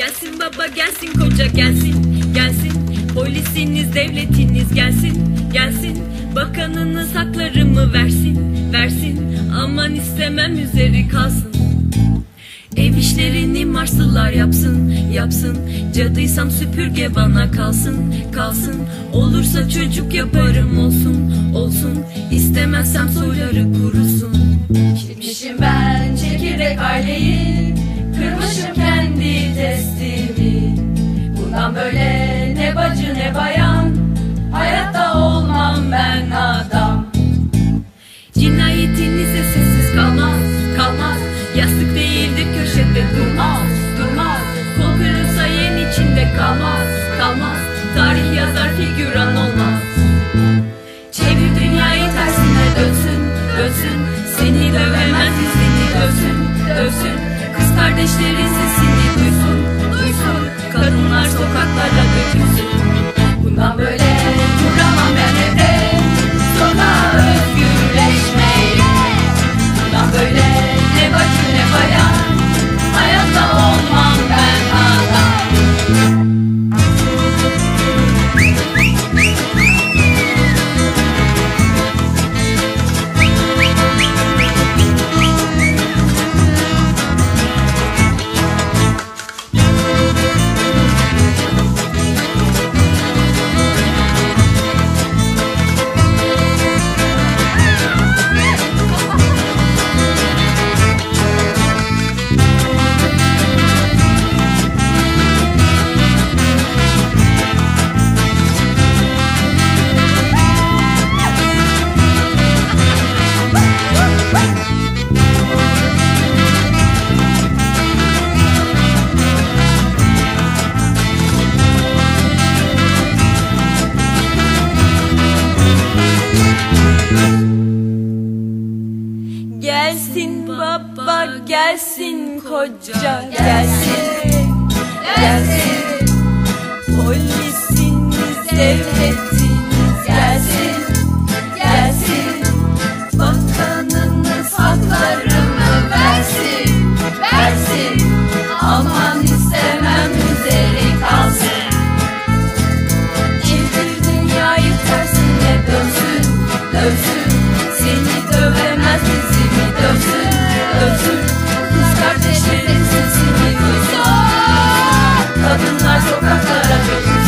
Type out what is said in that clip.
Gelsin baba gelsin koca gelsin. Gelsin Polisiniz devletiniz gelsin. Gelsin Bakanınız haklarımı versin. Versin Aman istemem üzeri kalsın. Ev işlerini Marslılar yapsın, yapsın. Cadıysam süpürge bana kalsın, kalsın. Olursa çocuk yaparım olsun, olsun. İstemezsem soyları kurusun. Gitmişim ben çekirdek aileyi Yastık değildir köşede durmaz, durmaz. Kol kırılsa yen içinde kalmaz, kalmaz. Tarih yazar figüran olmaz. Çevir dünyayı tersine dönsün, dönsün. Seni dövemez izini dövsün, dövsün. Kız kardeşlerin sesini duysun, duysun. Kadınlar sokaklara Baba gelsin koca gelsin. Gelsin. Polisiniz devlet Kadınlar sokaklara dökülür